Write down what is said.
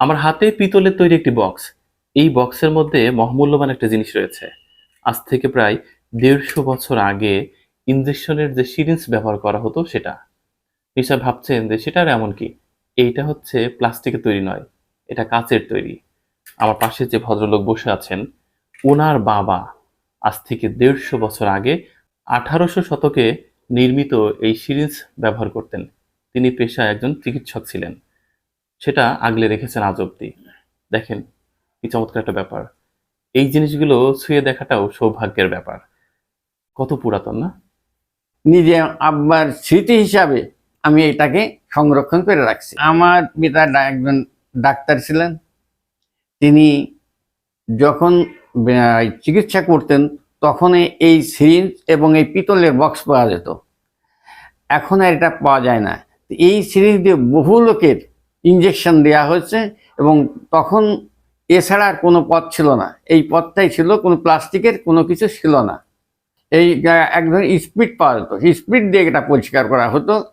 আমার হাতে পিতলের তৈরি একটি বক্স। এই বক্সের মধ্যে মহমূল্যবান একটা জিনিস রয়েছে। আজ থেকে প্রায় দেড়শো বছর আগে ইঞ্জেকশনের যে সিরিঞ্জ ব্যবহার করা হতো সেটা। নিশ্চয় ভাবছেন যে সেটা আর এমন কি? এইটা হচ্ছে প্লাস্টিকের তৈরি নয়, এটা কাচের তৈরি। আমার পাশে যে ভদ্রলোক বসে আছেন, ওনার বাবা আজ থেকে দেড়শো বছর আগে আঠারোশো শতকে নির্মিত এই সিরিঞ্জ ব্যবহার করতেন। তিনি পেশায় একজন চিকিৎসক ছিলেন। সেটা আগলে রেখেছেন আজ অব্দি দেখেন, কি চমৎকার একটা ব্যাপার। এই জিনিসগুলো ছুঁয়ে দেখাটাও সৌভাগ্যের ব্যাপার। কত পুরাতন, না? নিজে আব্বার স্মৃতি হিসাবে আমি এটাকে সংরক্ষণ করে রাখছি। আমার পিতা একজন ডাক্তার ছিলেন। তিনি যখন চিকিৎসা করতেন তখন এই সিরিঞ্জ এবং এই পিতলের বক্স পাওয়া যেত। এখন আর এটা পাওয়া যায় না। এই সিরিঞ্জ দিয়ে বহু লোকের ইঞ্জেকশন দেয়া হয়েছে এবং তখন এছাড়া আর কোনো পথ ছিল না। এই পথটাই ছিল, কোনো প্লাস্টিকের কোনো কিছু ছিল না। এই, এক ধরনের স্পিড পাওয়া যেত। স্পিড দিয়ে এটা পরিষ্কার করা হতো।